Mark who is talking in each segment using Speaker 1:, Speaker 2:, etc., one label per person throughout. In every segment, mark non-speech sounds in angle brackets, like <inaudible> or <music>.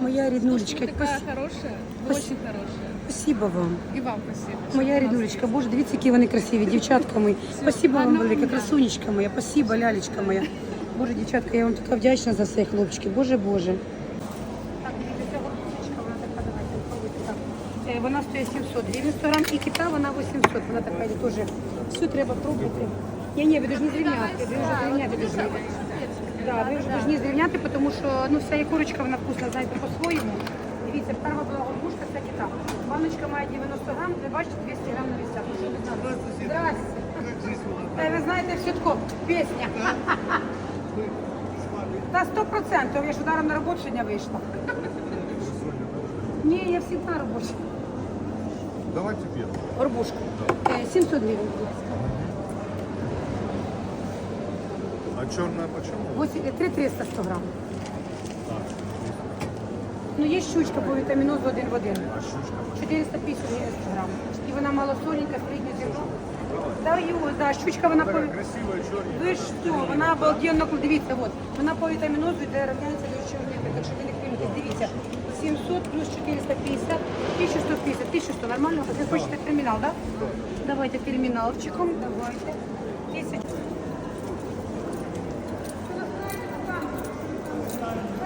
Speaker 1: Моя ріднулечка,
Speaker 2: Такая хорошая, вы очень хорошая.
Speaker 1: спасибо вам.
Speaker 2: И вам спасибо.
Speaker 1: Моя ріднулечка, боже, дивіться, які вони красиві, дівчатка мої. Спасибо вам велике, красунечка моя, спасибо, лялечка моя. Боже, дівчатка, я вам така вдячна за все, хлопчики. Боже, Боже. Так, дивіться, ця горбушечка, вона така, давайте, пробуйте так. Е, Вона стоїть 700 гривень 100 грам, і кита вона 800. Вона така йде теж. Все треба пробувати. Ні, ні, ви повинні зрівняти, ви вже зрівняти повинні. Да, ви вже повинні зрівняти, тому що ну, вся і курочка, вона вкусна, знаєте, по-своєму. Дивіться, перша була горбушка, це кита. Баночка має 90 грам, ви бачите, 200 грам на вісах. Ви? Здрасте. Е, Ви знаєте, все тако, пісня. Та сто процентів, я ж ударом на роботу сьогодні вийшла. Ні, я завжди на роботі.
Speaker 3: Давайте первый.
Speaker 1: Горбушка. Е, 700 гривень, будь ласка.
Speaker 3: А черная почему?
Speaker 1: 8, 3300 100 грам. Ну, є щучка по вітамінозу один в один.
Speaker 3: А щучка
Speaker 1: 450 гривень 100 грам. І вона малосоленька, средньо зерно. Даю, да, щучка вона по...
Speaker 3: красивая черная.
Speaker 1: Ви ж що, вона обалденно, дивіться, от, вона по вітамінозу йде равняється до чорнити, так що ви не хвилюйтесь, дивіться. 700 плюс 450, 1150, 1100, нормально? Ви хочете термінал, так? Да? Давайте терміналчиком, давайте. 1000. Thank you.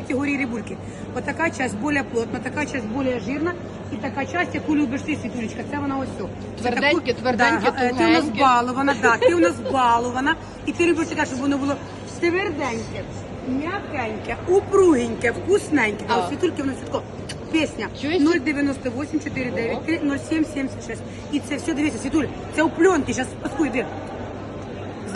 Speaker 1: Категорії рибульки. Ось така часть більш плотна, така часть більш жирна і така часть, яку любиш ти, Світулечка, це вона ось. о. Це
Speaker 2: Тверденьке, тверденьке,
Speaker 1: да, е, Ти у нас балована, да, ти у нас балована. І ти любиш таке, щоб воно було тверденьке, м'якеньке, упругеньке, вкусненьке. А у Світульки воно світко. Пісня
Speaker 2: Чуєш?
Speaker 1: 098 493 0776. І це все, дивіться, Світуль, це у пленки, зараз паскуй, де.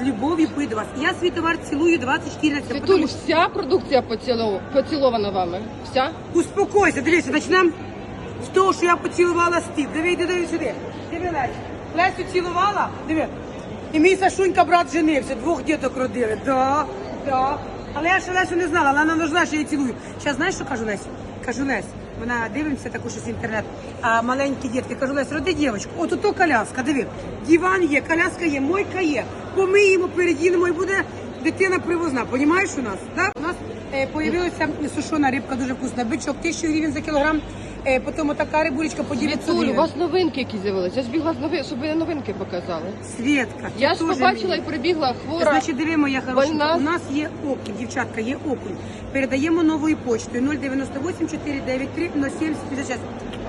Speaker 1: З любов'ю пий до вас. Я свій товар цілую 24 на 7.
Speaker 2: Світуль, вся продукція поцілов... поцілована вами. Вся?
Speaker 1: Успокойся, дивіться, почнемо з того, що я поцілувала стів. Диви, йди, диви сюди. Диви, Лесь. Лесю цілувала, диви. І мій Сашунька брат женився, двох діток родили. Да, да. Але я ще Лесю не знала, але вона нужна, що я її цілую. Зараз знаєш, що кажу Лесю? Кажу Лесь, вона дивимося таку щось інтернет, а маленькі дітки, кажу Лесь, роди дівчинку, от ото коляска, диви. Диван є, коляска є, мойка є. Помиємо, передінемо і буде дитина привозна. Понімаєш у нас? Да? У нас е, появилася сушена рибка дуже вкусна. Бичок 1000 гривень за кілограм, е, потім така рибулечка по 900
Speaker 2: Світуль, у
Speaker 1: гривень.
Speaker 2: вас новинки які з'явилися. Я ж бігла з новин, щоб ви новинки показали.
Speaker 1: Світка.
Speaker 2: Я ж побачила і прибігла хвора.
Speaker 1: Значить, диви, моя хороша,
Speaker 2: Больна.
Speaker 1: у нас є окунь, дівчатка, є окунь. Передаємо новою почтою 098 493 0756.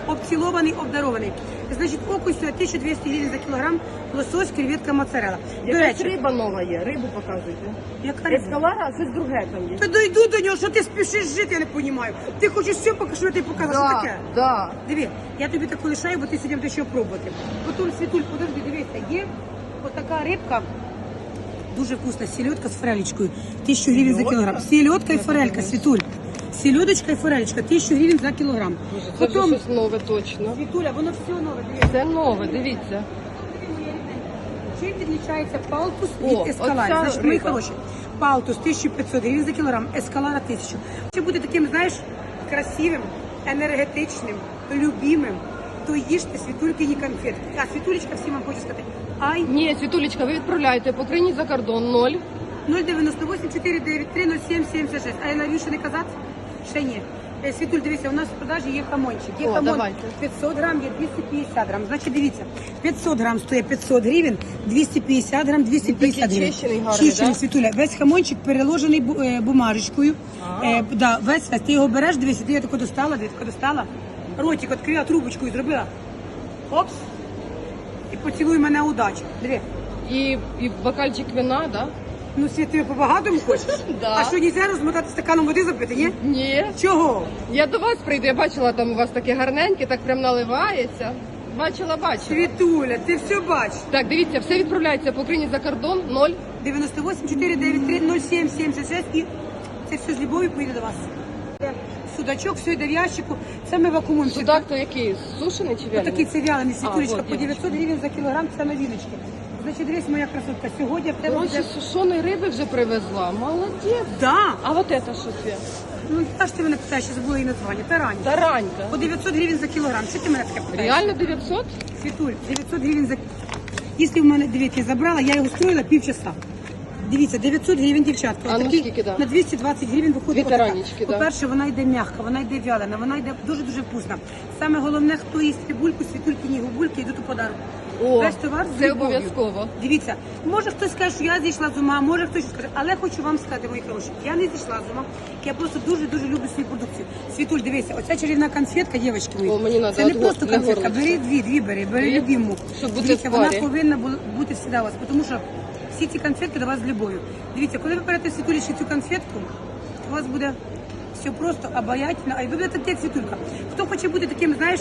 Speaker 1: Обцілований, обдарований. Значить, окунь стоїть 1200 гривень за кілограм, лосось, креветка, моцарела. До
Speaker 4: Якась
Speaker 1: речі,
Speaker 4: риба нова є, рибу показуйте.
Speaker 1: яка риба?
Speaker 4: Ескалара, а щось друге там є.
Speaker 1: Та дойду до нього, що ти спішиш жити, я не розумію. Ти хочеш все, поки що я тобі що таке?
Speaker 2: да.
Speaker 1: Диви, я тобі таку лишаю, бо ти сьогодні будеш ще пробувати. Потім світуль, подожди, дивися, є отака рибка. Дуже вкусна сільотка з форелечкою. Тисячу гривень за кілограм. Сільотка і форелька, світуль. Сільодочка і форелечка, тисячу гривень за кілограм.
Speaker 2: Це вже
Speaker 1: Потім,
Speaker 2: щось нове точно.
Speaker 1: світуля, воно все нове, дивіться.
Speaker 2: Це нове, дивіться.
Speaker 1: Чим відлічається палтус
Speaker 2: О,
Speaker 1: від ескалари?
Speaker 2: оця
Speaker 1: Значить, мої
Speaker 2: риба.
Speaker 1: хороші, палтус 1500 гривень за кілограм, ескалара 1000. Чи буде таким, знаєш, красивим, енергетичним, любимим, то їжте світулькині конфетки. А світулечка всім вам хочу сказати, ай,
Speaker 2: Ні, Світулечка, ви відправляєте по країні за кордон 0.
Speaker 1: 098 493 0776. А я навію, що не казати? Ще ні. Е, Світуль, дивіться, у нас в продажі є хамончик. Є
Speaker 2: О,
Speaker 1: хамон
Speaker 2: давайте.
Speaker 1: 500 грам, є 250 грам. Значить, дивіться, 500 грам стоїть 500 гривень, 250 грам, 250
Speaker 2: Такий
Speaker 1: гривень.
Speaker 2: чищений, гарний,
Speaker 1: Чищений,
Speaker 2: да?
Speaker 1: Світуля. Весь хамончик переложений бу- е, бумажечкою. Е, да, весь, весь. Ти його береш, дивися, ти його тако достала, тако достала. Ротик відкрила, трубочкою зробила. Опс. І поцілуй мене удачі. Диви.
Speaker 2: І, і бокальчик вина, да?
Speaker 1: Ну, Світ, ти по-багатому хочеш? <laughs>
Speaker 2: Да.
Speaker 1: А що, нельзя розмотати стаканом води запити, ні?
Speaker 2: Ні.
Speaker 1: Чого?
Speaker 2: Я до вас прийду, я бачила там у вас таке гарненьке, так прям наливається. Бачила, бачила.
Speaker 1: Світуля, ти все бачиш.
Speaker 2: Так, дивіться, все відправляється по Україні за кордон 0.
Speaker 1: 98 493 07 76 і це все з любов'ю поїде до вас. Судачок, все йде в ящику. Це ми вакуумуємо.
Speaker 2: Судак то який? Сушений чи вялений?
Speaker 1: Такий це вялений світулечка по 900 гривень за кілограм, це новіночки. Значить, дивись, моя красотка, сьогодні в тебе
Speaker 2: Короче,
Speaker 1: буде...
Speaker 2: сушеної риби вже привезла. Молодець.
Speaker 1: Да!
Speaker 2: А вот это що це?
Speaker 1: Ну, та ж ти мене питаєш, я забула її названня. Тарані.
Speaker 2: Таранька.
Speaker 1: По 900 гривень за кілограм. Що ти мене таке питаєш?
Speaker 2: Реально 900?
Speaker 1: Світуль, 900 гривень за... Якщо в мене, дивіться, я забрала, я його строїла півчаса. Дивіться, 900 гривень дівчатка.
Speaker 2: А ну
Speaker 1: Отакий
Speaker 2: скільки, да?
Speaker 1: На 220 гривень виходить. Отака.
Speaker 2: да.
Speaker 1: По-перше, вона йде м'яка, вона йде вялена, вона йде дуже-дуже вкусна. Саме головне, хто їсть рибульку, світульки, ні губульки, йдуть у подарунок.
Speaker 2: О,
Speaker 1: Весь товар з
Speaker 2: це
Speaker 1: любов'ю.
Speaker 2: обов'язково.
Speaker 1: Дивіться, може хтось скаже, що я зійшла з ума, може хтось скаже, але хочу вам сказати, мої хороші, я не зійшла з ума. Я просто дуже-дуже люблю свою продукцію. Світуль, дивися, оця чарівна конфетка, дівчатки мої.
Speaker 2: О, мені надо
Speaker 1: це не просто
Speaker 2: для
Speaker 1: конфетка, бери дві, дві бери, бери
Speaker 2: Дві?
Speaker 1: любиму.
Speaker 2: Щоб бути
Speaker 1: Дивіться, вона
Speaker 2: парі.
Speaker 1: повинна бу- бути завжди у вас, тому що всі ці конфетки до вас з любов'ю. Дивіться, коли ви берете світулі цю конфетку, у вас буде все просто обаятельно, а й ви будете як світулька. Хто хоче бути таким, знаєш,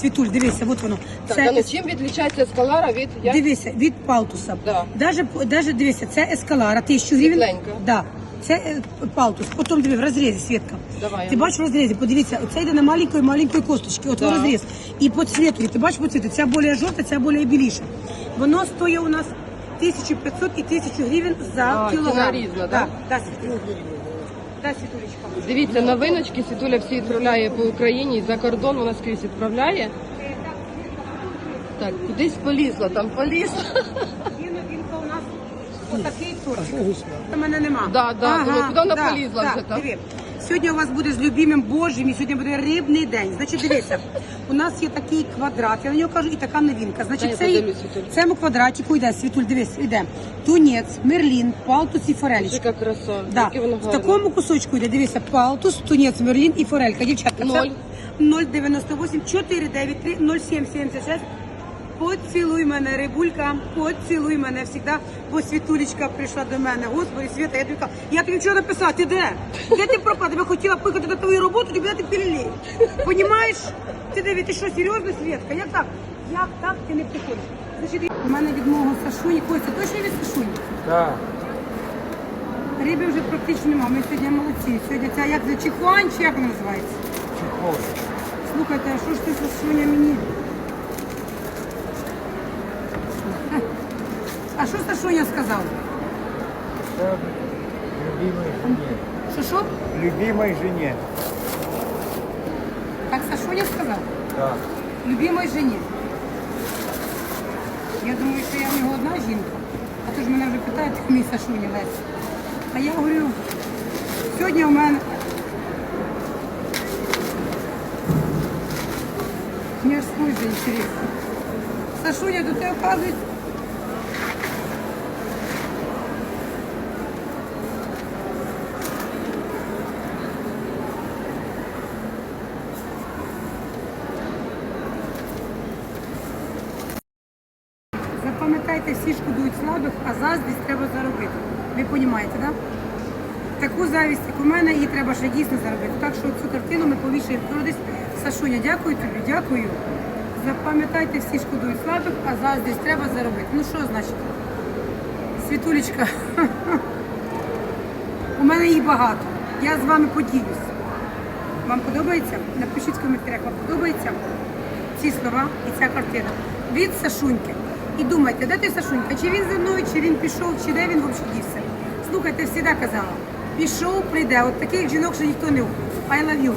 Speaker 1: світуль, дивися, от воно.
Speaker 2: Так, а ну чим відлічається ескалара від я?
Speaker 1: Дивися, від палтуса.
Speaker 2: Да.
Speaker 1: Даже, даже дивися, це ескалара, тисячу гривень.
Speaker 2: Світленька.
Speaker 1: Да. Це е, палтус. Потім диви в розрізі, Світка.
Speaker 2: Давай,
Speaker 1: Ти
Speaker 2: Анна.
Speaker 1: бачиш в розрізі, подивіться, оце йде на маленької маленької косточки. От
Speaker 2: Да.
Speaker 1: розріз. І по цвіту, ти бачиш по цвіту, ця більш жовта, ця більш біліша. Воно стоїть у нас 1500 і 1000 гривень за
Speaker 2: А,
Speaker 1: кілограм.
Speaker 2: ціна різна,
Speaker 1: да?
Speaker 2: да?
Speaker 1: Да, Світулечка. Да, Світулечка.
Speaker 2: Дивіться, новиночки Світуля всі відправляє по Україні, і за кордон вона скрізь відправляє. Так, кудись полізла, там полізла.
Speaker 1: Є новинка у нас отакий торт. Мене нема.
Speaker 2: Да, да, думаю, куди вона полізла вже там?
Speaker 1: Диви. Сьогодні у вас буде з любимим Божим, і сьогодні буде рибний день. Значить, дивіться, у нас є такий квадрат, я на нього кажу, і така новинка.
Speaker 2: Дай
Speaker 1: Значить,
Speaker 2: я
Speaker 1: цей,
Speaker 2: подивлюсь,
Speaker 1: цьому квадратику йде, Світуль, дивись, йде тунець, мерлін, палтус і форелічка.
Speaker 2: Яка краса,
Speaker 1: Да.
Speaker 2: яке воно
Speaker 1: В
Speaker 2: гарне.
Speaker 1: такому кусочку йде, дивися, палтус, тунець, мерлін і форелька. Дівчатка,
Speaker 2: Ноль.
Speaker 1: це 098 493 0776. Поцілуй мене, рибулька, поцілуй мене завжди, бо світулечка прийшла до мене. Господи, Свята, я тобі кажу, я тобі вчора написала, ти де? Де ти пропав? Тебе хотіла пикати на твою роботу, тобі дати піллі. Понімаєш? Ти диви, ти що, серйозно, Світка? Як так? Як так ти не приходиш? Значить, у мене від мого Сашуні, Костя, точно від Сашуні?
Speaker 3: Да.
Speaker 1: Риби вже практично нема. Ми сьогодні молодці. Сьогодні ця як це чихуань, чи як вона називається? Слухайте, а що ж ти Сашуня мені? А що Сашуня сказав?
Speaker 3: Любимой жене.
Speaker 1: Що що?
Speaker 3: Любимой жене.
Speaker 1: Так Сашуня сказав?
Speaker 3: Да.
Speaker 1: Любимой жені. Я думаю, що я в нього одна жінка. А то ж мене вже питають, мій <laughs> Сашуня Лесь. А я говорю, сьогодні у мене. Мені аж скучно, інтересно. Сашуня, до тебе вказують. Запам'ятайте, всі шкодують слабих, а заздрість треба заробити. Ви розумієте, так? Таку завість, як у мене, її треба ще дійсно заробити. Так що цю картину ми повішаємо десь. Сашуня, дякую тобі, дякую. Запам'ятайте, всі шкодують слабих, а заздрість треба заробити. Ну що значить? Світулечка, <laughs> у мене їх багато. Я з вами поділюсь. Вам подобається? Напишіть в коментарях, вам подобається ці слова і ця картина. Від Сашуньки. І думайте, де той Сашунька? Чи він за мною, чи він пішов, чи де він взагалі дівся? Слухайте, завжди казала. Пішов, прийде. От таких жінок ще ніхто не. I love you.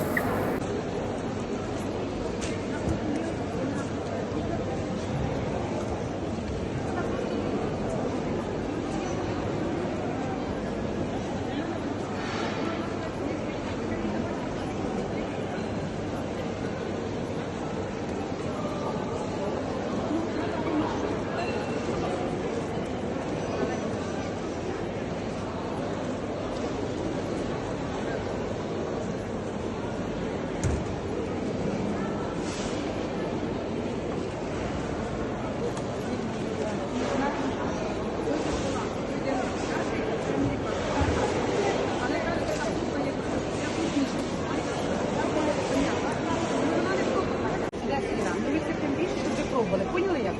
Speaker 1: спробували. Поняли як?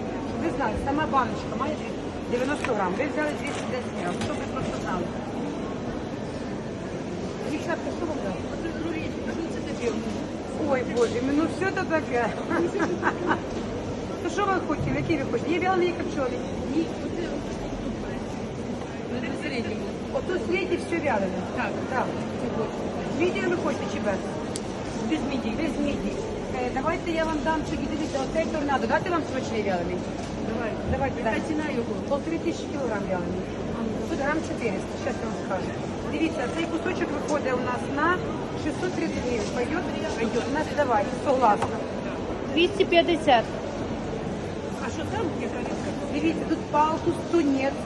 Speaker 1: Ви знали, сама баночка має 90 грам. Ви взяли 210 грам. Що ви просто знали? Дівчатка, що вам дали? Ой, Боже, ну все то таке. То що ви хочете? Які ви хочете? Є вялений копчений. Ні, Ото сліді все вялене. Так. так. Мідію ви хочете чи без? Без мідії. Без мідії. Е, давайте я вам дам, що дивіться, оцей торнадо. Дати вам смачний вялений? Давай. Давайте. Яка ціна його? Полтори тисячі кілограм вялений. Тут грам 400, зараз я вам скажу. Дивіться, цей кусочок виходить у нас на 630 гривень. Пойдет? Пойдет. У нас давай, согласна.
Speaker 5: 250.
Speaker 1: А що там є тарілка? Дивіться, тут палтус, тунець,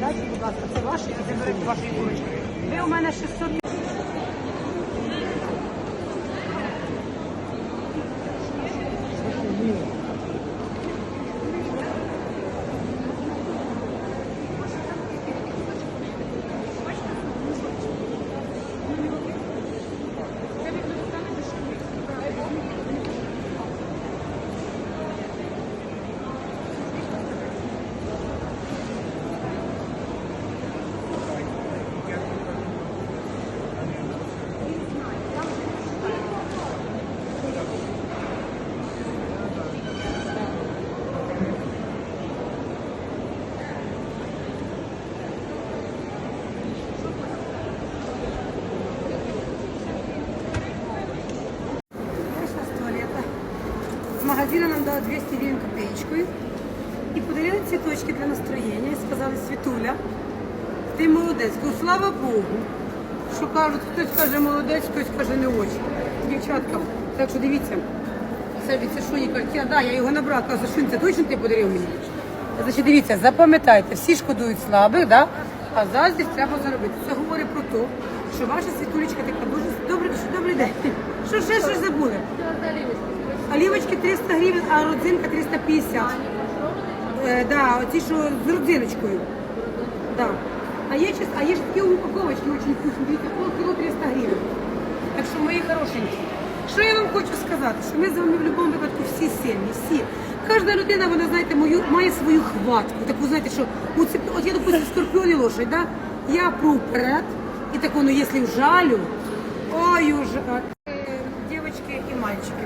Speaker 1: Дайте, будь ласка, це ваші, і заберете ваші курочки. Ви у мене 600 С нам дала 200 гривен копеечкою. І подарили цвіточки для настроєння. І сказали, Світуля, ти молодець. Кажу, слава Богу. Що кажуть, хтось каже молодець, хтось каже не очень. Дівчатка, так що дивіться. Це їй кажуть, я, да, я його набрала, кажу, що це точно ти подарив мені? Значить, дивіться, запам'ятайте, всі шкодують слабих, да? а заздрість треба заробити. Це говорить про те, що ваша світулечка така дуже добрий, добрий день. Що ще щось забули? Олівочки 300 гривень, а родзинка 350. Е, да, ті, що з родзиночкою. Да. А є, чис- а є ж такі упаковочки дуже вкусні, дивіться, полкіло 300 гривень. Так що, мої хорошенькі, що я вам хочу сказати, що ми з вами в будь-якому випадку всі сильні, всі. Кожна людина, вона, знаєте, мою, має свою хватку. Таку, знаєте, що оце- от я, допустим, скорпіон і лошадь, да? я пру вперед, і так воно, якщо вжалю, ой, уже. Дівчатки і мальчики.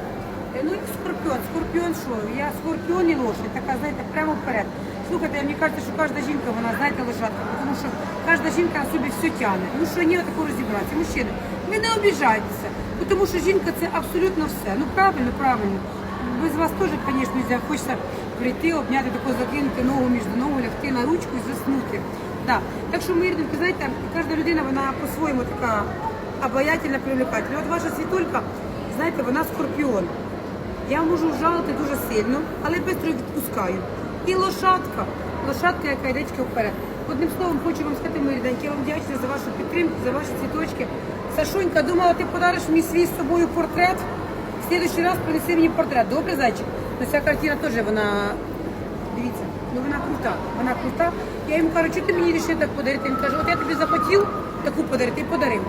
Speaker 1: Е, Ну, і скорпіон, скорпіон що? Я скорпіон і лошадь, така, знаєте, прямо вперед. Слухайте, мені кажеться, що кожна жінка, вона, знаєте, лошадка, тому що кожна жінка на собі все тягне. Ну що ні, такого розібратися. Мужчини, ви не обіжайтеся, тому що жінка це абсолютно все. Ну правильно, правильно. Без вас теж, звісно, хочеться прийти, обняти таку, закинути ногу між ногу, лягти на ручку і заснути. Да. Так що, мої рідненькі, знаєте, кожна людина, вона по-своєму така обаятельна, привлекательна. От ваша світулька, знаєте, вона скорпіон. Я можу вжалити дуже сильно, але швидко відпускаю. І лошадка, лошадка, яка йде вперед. Одним словом, хочу вам сказати, мої рідненькі, я вам вдячна за вашу підтримку, за ваші цвіточки. Сашунька, думала, ти подариш мені свій з собою портрет. В следующий раз принеси мені портрет. Добре, зайчик? Ну, ця картина теж вона, дивіться, ну вона крута, вона крута. Я йому кажу, що ти мені вирішив так подарити? Він каже, от я тобі захотів таку подарити подарив.